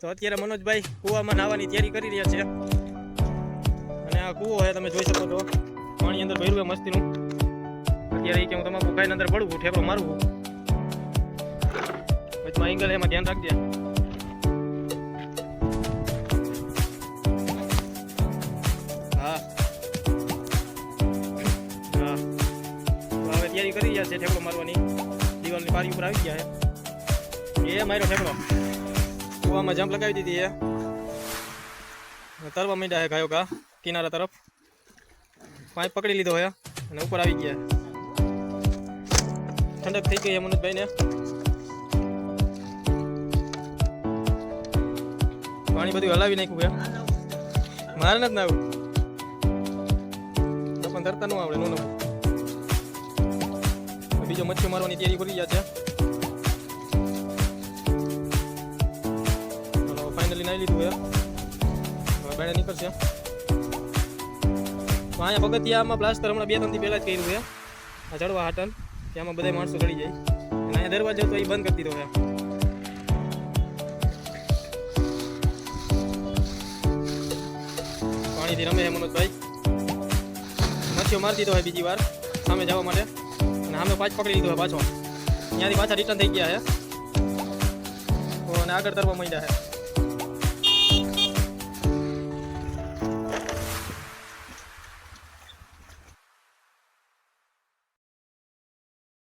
તો અત્યારે મનોજભાઈ કૂવામાં નાહવાની તૈયારી કરી રહ્યા છે. અને આ કૂવો છે, તમે જોઈ શકો છો. પાણી અંદર ભર્યું મસ્તીનું. અત્યારે એ કે હું તમાકુ ખાઈને અંદર પડું છું ઠેકડો મારું છું. વચમાં એંગલ એમાં ધ્યાન રાખજે. હા. હા. હવે તૈયારી કરી રહ્યા છે ઠેકડો મારવાની. દિવાલની પારી ઉપર આવી ગયા છે. એ માર્યો ઠેકડો કૂવામાં જમ્પ લગાવી દીધી એ તરવા માંડ્યા હે ગાયો કા, કિનારા તરફ. પાઇપ પકડી લીધો હે અને ઉપર આવી ગયા ઠંડક થઈ ગઈ છે મનોજભાઈને. પાણી બધું હલાવી નાખ્યું છે. મારે નથી ના આવ્યું પણ તરતા ન આવડે નો બીજો મચ્છી મારવાની તૈયારી કરી ગયા છે. ફાઇનલી લીધું એ હવે બેણે નીકળશે. તો અહીંયા પગથિયામાં પ્લાસ્ટર હમણાં બે ત્રણથી પહેલાં જ કર્યું છે. આ ચડવા હાટન ત્યાંમાં બધા માણસો ચડી જાય. અને અહીંયા દરવાજો તો એ બંધ કરી દીધો છે. પાણીથી રમે છે મનોજભાઈ મચ્છીઓ મારી દીધો હોય બીજી વાર, સામે જવા માટે. અને સામે પાછ પકડી લીધો હોય પાછો. ત્યાંથી પાછા રિટર્ન થઈ ગયા છે. અને આગળ તરવા માંડ્યા છે.